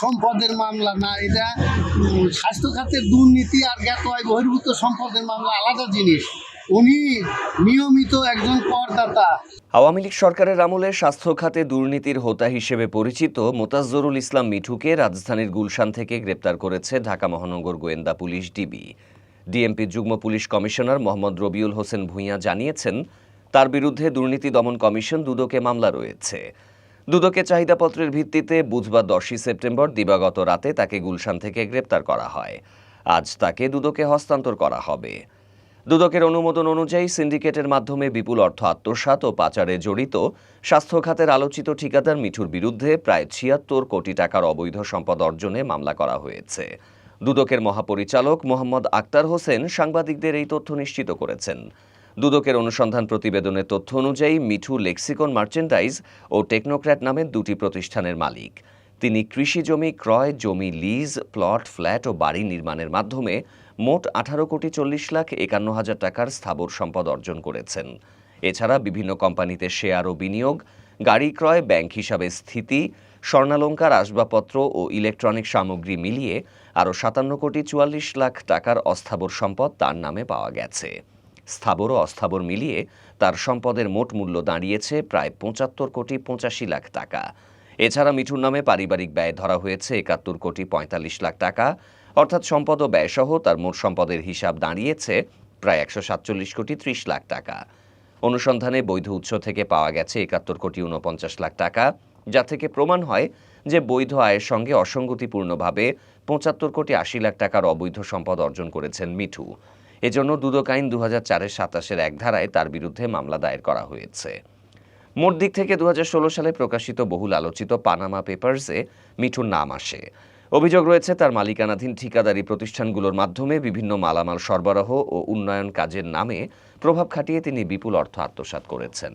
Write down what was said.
সম্পদের মামলা না, এটা স্বাস্থ্য খাতের দুর্নীতি আর জ্ঞাত আয় বহির্ভূত সম্পদের মামলা আলাদা জিনিস। উনি নিয়মিত একজন করদাতা। আওয়ামী লীগ সরকারের আমলে স্বাস্থ্য খাতে দুর্নীতির হোতা হিসেবে পরিচিত মোতাজ্জরুল ইসলাম মিঠুকে রাজধানীর গুলশান থেকে গ্রেপ্তার করেছে ঢাকা মহানগর গোয়েন্দা পুলিশ ডিবি। ডিএমপি যুগ্ম পুলিশ কমিশনার মোহাম্মদ রবিউল হোসেন ভূঁইয়া জানিয়েছেন, তার বিরুদ্ধে দুর্নীতি দমন কমিশন দুদকে মামলা রয়েছে। দুদকে চাহিদাপত্রের ভিত্তিতে বুধবার দশই সেপ্টেম্বর দিবাগত রাতে তাকে গুলশান থেকে গ্রেপ্তার করা হয়। আজ তাকে দুদকে হস্তান্তর করা হবে। দুদকের অনুমোদন অনুযায়ী সিন্ডিকেটের মাধ্যমে বিপুল অর্থ আত্মসাৎ ও পাচারে জড়িত স্বাস্থ্য খাতের আলোচিত ঠিকাদার মিঠুর বিরুদ্ধে প্রায় ছিয়াত্তর কোটি টাকার অবৈধ সম্পদ অর্জনে মামলা করা হয়েছে। দুদকের মহাপরিচালক মোহাম্মদ আক্তার হোসেন সাংবাদিকদের এই তথ্য নিশ্চিত করেছেন। দুদকের অনুসন্ধান প্রতিবেদনের তথ্য অনুযায়ী মিঠু লেক্সিকন মার্চেন্ডাইজ ও টেকনোক্র্যাট নামের দুটি প্রতিষ্ঠানের মালিক। তিনি কৃষি জমি, ক্রয় জমি, লিজ, প্লট, ফ্ল্যাট ও বাড়ি নির্মাণের মাধ্যমে মোট আঠারো কোটি চল্লিশ লাখ একান্ন হাজার টাকার স্থাবর সম্পদ অর্জন করেছেন। এছাড়া বিভিন্ন কোম্পানিতে শেয়ার ও বিনিয়োগ, গাড়ি ক্রয়, ব্যাংক হিসাবে স্থিতি, স্বর্ণালঙ্কার আসবাবপত্র ও ইলেকট্রনিক সামগ্রী মিলিয়ে আরও সাতান্ন কোটি চুয়াল্লিশ লাখ টাকার অস্থাবর সম্পদ তার নামে পাওয়া গেছে। স্থাবর ও অস্থাবর মিলিয়ে তার সম্পদের মোট মূল্য দাঁড়িয়েছে প্রায় পঁচাত্তর কোটি পঁচাশি লাখ টাকা। এছাড়া মিঠুর নামে পারিবারিক ব্যয় ধরা হয়েছে একাত্তর কোটি পঁয়তাল্লিশ লাখ টাকা। অর্থাৎ সম্পদ ও ব্যয়সহ তার মোট সম্পদের হিসাব দাঁড়িয়েছে প্রায় একশো সাতচল্লিশ কোটি ত্রিশ লাখ টাকা। অনুসন্ধানে বৈধ উৎস থেকে পাওয়া গেছে একাত্তর কোটি উনপঞ্চাশ লাখ টাকা, যা থেকে প্রমাণ হয় যে বৈধ আয়ের সঙ্গে অসঙ্গতিপূর্ণভাবে পঁচাত্তর কোটি আশি লাখ টাকার অবৈধ সম্পদ অর্জন করেছেন মিঠু। এজন্য দুদক আইন দু হাজার চারের সাতাশের এক ধারায় তার বিরুদ্ধে মামলা দায়ের করা হয়েছে। মোট দিক থেকে দু হাজার ষোলো সালে প্রকাশিত বহুল আলোচিত পানামা পেপারসে মিঠুর নাম আসে। অভিযোগ রয়েছে, তার মালিকানাধীন ঠিকাদারি প্রতিষ্ঠানগুলোর মাধ্যমে বিভিন্ন মালামাল সরবরাহ ও উন্নয়ন কাজের নামে প্রভাব খাটিয়ে তিনি বিপুল অর্থ আত্মসাৎ করেছেন।